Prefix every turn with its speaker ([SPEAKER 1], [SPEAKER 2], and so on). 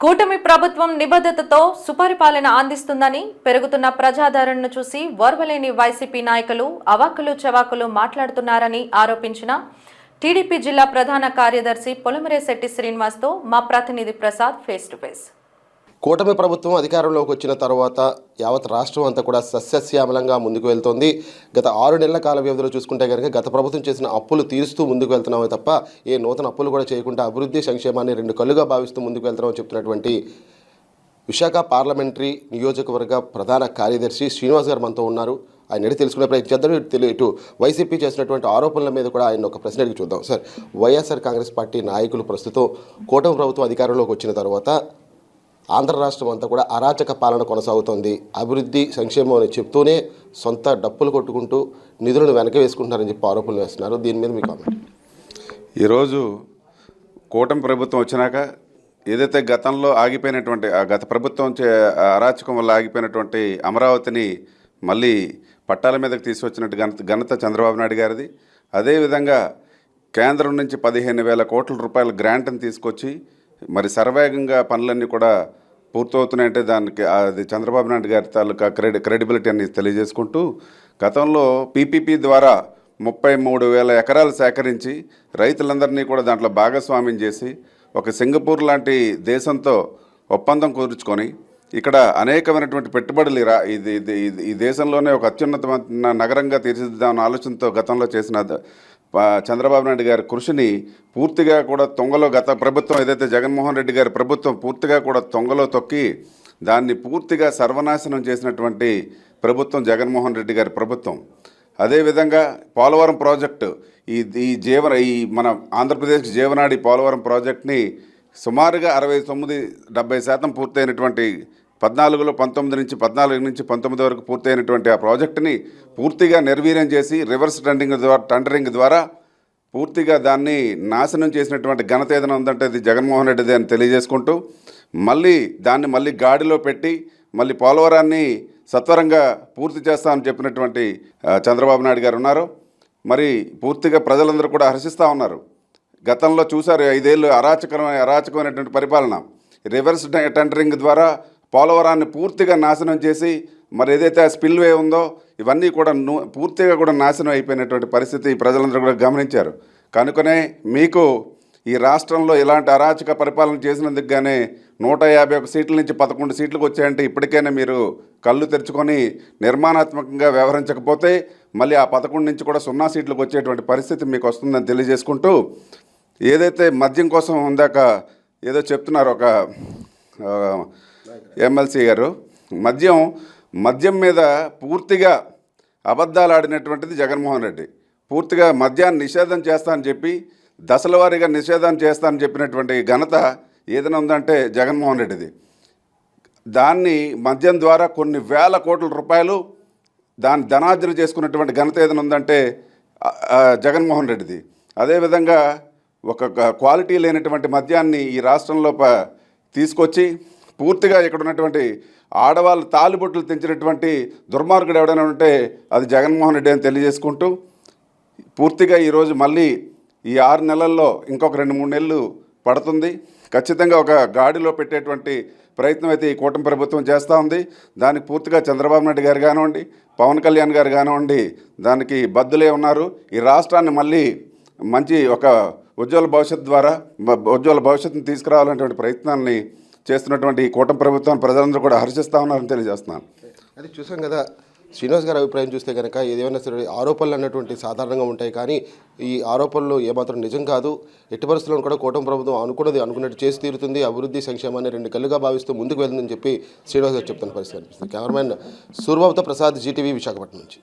[SPEAKER 1] కూటమి ప్రభుత్వం నిబద్ధతతో సుపరిపాలన అందిస్తుందని పెరుగుతున్న ప్రజాదరణను చూసి ఓర్వలేని వైసీపీ నాయకులు అవాకులు చవాకులు మాట్లాడుతున్నారని ఆరోపించిన టీడీపీ జిల్లా ప్రధాన కార్యదర్శి పొలమరేశెట్టి శ్రీనివాస్తో మా ప్రతినిధి ప్రసాద్ ఫేస్ టు ఫేస్.
[SPEAKER 2] కూటమి ప్రభుత్వం అధికారంలోకి వచ్చిన తర్వాత యావత్ రాష్ట్రం అంతా కూడా సస్యశ్యామలంగా ముందుకు వెళ్తోంది. గత ఆరు నెలల కాల వ్యవధిలో చూసుకుంటే కనుక గత ప్రభుత్వం చేసిన అప్పులు తీరుస్తూ ముందుకు వెళ్తున్నామే తప్ప ఏ నూతన అప్పులు కూడా చేయకుండా అభివృద్ధి సంక్షేమాన్ని రెండు కళ్ళుగా భావిస్తూ ముందుకు వెళ్తున్నామని చెప్తున్నటువంటి విశాఖ పార్లమెంటరీ నియోజకవర్గ ప్రధాన కార్యదర్శి శ్రీనివాస్ గారు మనతో ఉన్నారు. ఆయన ఎడి తెలుసుకునే ప్రయత్నం చేద్దాం. ఇటు ఇటు వైసీపీ చేసినటువంటి ఆరోపణల మీద కూడా ఆయన ఒక ప్రశ్న అడిగి చూద్దాం. సార్ వైఎస్ఆర్ కాంగ్రెస్ పార్టీ నాయకులు ప్రస్తుతం కూటమి ప్రభుత్వం అధికారంలోకి వచ్చిన తర్వాత ఆంధ్ర రాష్ట్రం అంతా కూడా అరాచక పాలన కొనసాగుతోంది. అభివృద్ధి సంక్షేమం అని చెప్తూనే సొంత డప్పులు కొట్టుకుంటూ నిధులను వెనక వేసుకుంటున్నారని చెప్పి ఆరోపణలు వేస్తున్నారు. దీని మీద మీ కామెంట్?
[SPEAKER 3] ఈరోజు కూటమి ప్రభుత్వం వచ్చినాక ఏదైతే గతంలో ఆగిపోయినటువంటి గత ప్రభుత్వం చే అరాచకం వల్ల ఆగిపోయినటువంటి అమరావతిని మళ్ళీ పట్టాల మీదకి తీసుకొచ్చినట్టు ఘనత ఘనత చంద్రబాబు నాయుడు గారిది. అదేవిధంగా కేంద్రం నుంచి పదిహేను వేల కోట్ల రూపాయల గ్రాంట్ని తీసుకొచ్చి మరి సర్వేగంగా పనులన్నీ కూడా పూర్తవుతున్నాయంటే దానికి అది చంద్రబాబు నాయుడు గారి తాలూకా క్రెడి క్రెడిబిలిటీ అని తెలియజేసుకుంటూ గతంలో పీపీపీ ద్వారా ముప్పై మూడు వేల ఎకరాలు సేకరించి రైతులందరినీ కూడా దాంట్లో భాగస్వామ్యం చేసి ఒక సింగపూర్ లాంటి దేశంతో ఒప్పందం కుదుర్చుకొని ఇక్కడ అనేకమైనటువంటి పెట్టుబడులు రా ఇది ఇది ఈ దేశంలోనే ఒక అత్యున్నతమైన నగరంగా తీర్చిదిద్దామన్న ఆలోచనతో గతంలో చేసిన చంద్రబాబు నాయుడు గారి కృషిని పూర్తిగా కూడా తొంగలో గత ప్రభుత్వం ఏదైతే జగన్మోహన్ రెడ్డి గారి ప్రభుత్వం పూర్తిగా కూడా తొంగలో తొక్కి దాన్ని పూర్తిగా సర్వనాశనం చేసినటువంటి ప్రభుత్వం జగన్మోహన్ రెడ్డి గారి ప్రభుత్వం. అదేవిధంగా పోలవరం ప్రాజెక్టు ఈ ఈ జీవన ఈ మన ఆంధ్రప్రదేశ్ జీవనాడి పోలవరం ప్రాజెక్ట్ని సుమారుగా అరవై తొమ్మిది డెబ్బై శాతం పూర్తయినటువంటి పద్నాలుగులో పంతొమ్మిది నుంచి పద్నాలుగు నుంచి పంతొమ్మిది వరకు పూర్తయినటువంటి ఆ ప్రాజెక్టుని పూర్తిగా నిర్వీర్యం చేసి రివర్స్ టెండరింగ్ ద్వారా టెండరింగ్ ద్వారా పూర్తిగా దాన్ని నాశనం చేసినటువంటి ఘనత ఏదైనా ఉందంటే అది జగన్మోహన్ రెడ్డిది అని తెలియజేసుకుంటూ మళ్ళీ దాన్ని మళ్ళీ గాడిలో పెట్టి మళ్ళీ పోలవరాన్ని సత్వరంగా పూర్తి చేస్తామని చెప్పినటువంటి చంద్రబాబు నాయుడు గారు ఉన్నారు. మరి పూర్తిగా ప్రజలందరూ కూడా హర్షిస్తూ ఉన్నారు. గతంలో చూశారు ఐదేళ్ళు అరాచకమైన అరాచకమైనటువంటి పరిపాలన. రివర్స్ టెండరింగ్ ద్వారా పోలవరాన్ని పూర్తిగా నాశనం చేసి మరి ఏదైతే ఆ స్పిల్వే ఉందో ఇవన్నీ కూడా పూర్తిగా కూడా నాశనం అయిపోయినటువంటి పరిస్థితి ప్రజలందరూ కూడా గమనించారు. కనుకనే మీకు ఈ రాష్ట్రంలో ఇలాంటి అరాచక పరిపాలన చేసినందుకు గానే నూట యాభై ఒక సీట్ల నుంచి పదకొండు సీట్లకు వచ్చాయంటే ఇప్పటికైనా మీరు కళ్ళు తెరుచుకొని నిర్మాణాత్మకంగా వ్యవహరించకపోతే మళ్ళీ ఆ పదకొండు నుంచి కూడా సున్నా సీట్లకు వచ్చేటువంటి పరిస్థితి మీకు వస్తుందని తెలియజేసుకుంటూ ఏదైతే మద్యం కోసం ఉందాక ఏదో చెప్తున్నారు ఒక ఎమ్మెల్సీ గారు మద్యం మద్యం మీద పూర్తిగా అబద్ధాలు ఆడినటువంటిది జగన్మోహన్ రెడ్డి. పూర్తిగా మద్యాన్ని నిషేధం చేస్తానని చెప్పి దశల వారీగా నిషేధం చేస్తానని చెప్పినటువంటి ఘనత ఏదైనా ఉందంటే జగన్మోహన్ రెడ్డిది. దాన్ని మద్యం ద్వారా కొన్ని వేల కోట్ల రూపాయలు దాన్ని ధనార్జన చేసుకున్నటువంటి ఘనత ఏదైనా ఉందంటే జగన్మోహన్ రెడ్డిది. అదేవిధంగా ఒక క్వాలిటీ లేనటువంటి మద్యాన్ని ఈ రాష్ట్రంలో తీసుకొచ్చి పూర్తిగా ఇక్కడ ఉన్నటువంటి ఆడవాళ్ళు తాలిబొట్లు తెంచినటువంటి దుర్మార్గుడు ఎవడైనా ఉంటే అది జగన్మోహన్ రెడ్డి అని తెలియజేసుకుంటూ పూర్తిగా ఈరోజు మళ్ళీ ఈ ఆరు నెలల్లో ఇంకొక రెండు మూడు నెలలు పడుతుంది. ఖచ్చితంగా ఒక గాడిలో పెట్టేటువంటి ప్రయత్నం అయితే ఈ కూటమి ప్రభుత్వం చేస్తూ ఉంది. దానికి పూర్తిగా చంద్రబాబు నాయుడు గారు కానివ్వండి పవన్ కళ్యాణ్ గారు కానివ్వండి దానికి బద్దులే ఉన్నారు. ఈ రాష్ట్రాన్ని మళ్ళీ మంచి ఒక ఉజ్వల భవిష్యత్తు ద్వారా ఉజ్వల భవిష్యత్తుని తీసుకురావాలనేటువంటి ప్రయత్నాన్ని చేస్తున్నటువంటి ఈ కూటమి ప్రభుత్వాన్ని ప్రజలందరూ కూడా హర్షిస్తా ఉన్నారని తెలియజేస్తున్నాను.
[SPEAKER 2] అది చూసాం కదా శ్రీనివాస్ గారి అభిప్రాయం చూస్తే కనుక ఏదేమైనా సరే ఆరోపణలు అన్నటువంటి సాధారణంగా ఉంటాయి కానీ ఈ ఆరోపణలు ఏమాత్రం నిజం కాదు. ఎట్టి పరిస్థితుల్లో కూడా కూటమి ప్రభుత్వం అనుకున్నది అనుకున్నట్టు చేసి తీరుతుంది. అభివృద్ధి సంక్షేమాన్ని రెండు కళ్ళుగా భావిస్తూ ముందుకు వెళ్తుందని చెప్పి శ్రీనివాస్ గారు చెప్తున్న పరిస్థితి అనిపిస్తుంది కెమెరామెన్ సూర్బాబుతో ప్రసాద్ జీటీవీ విశాఖపట్నం నుంచి.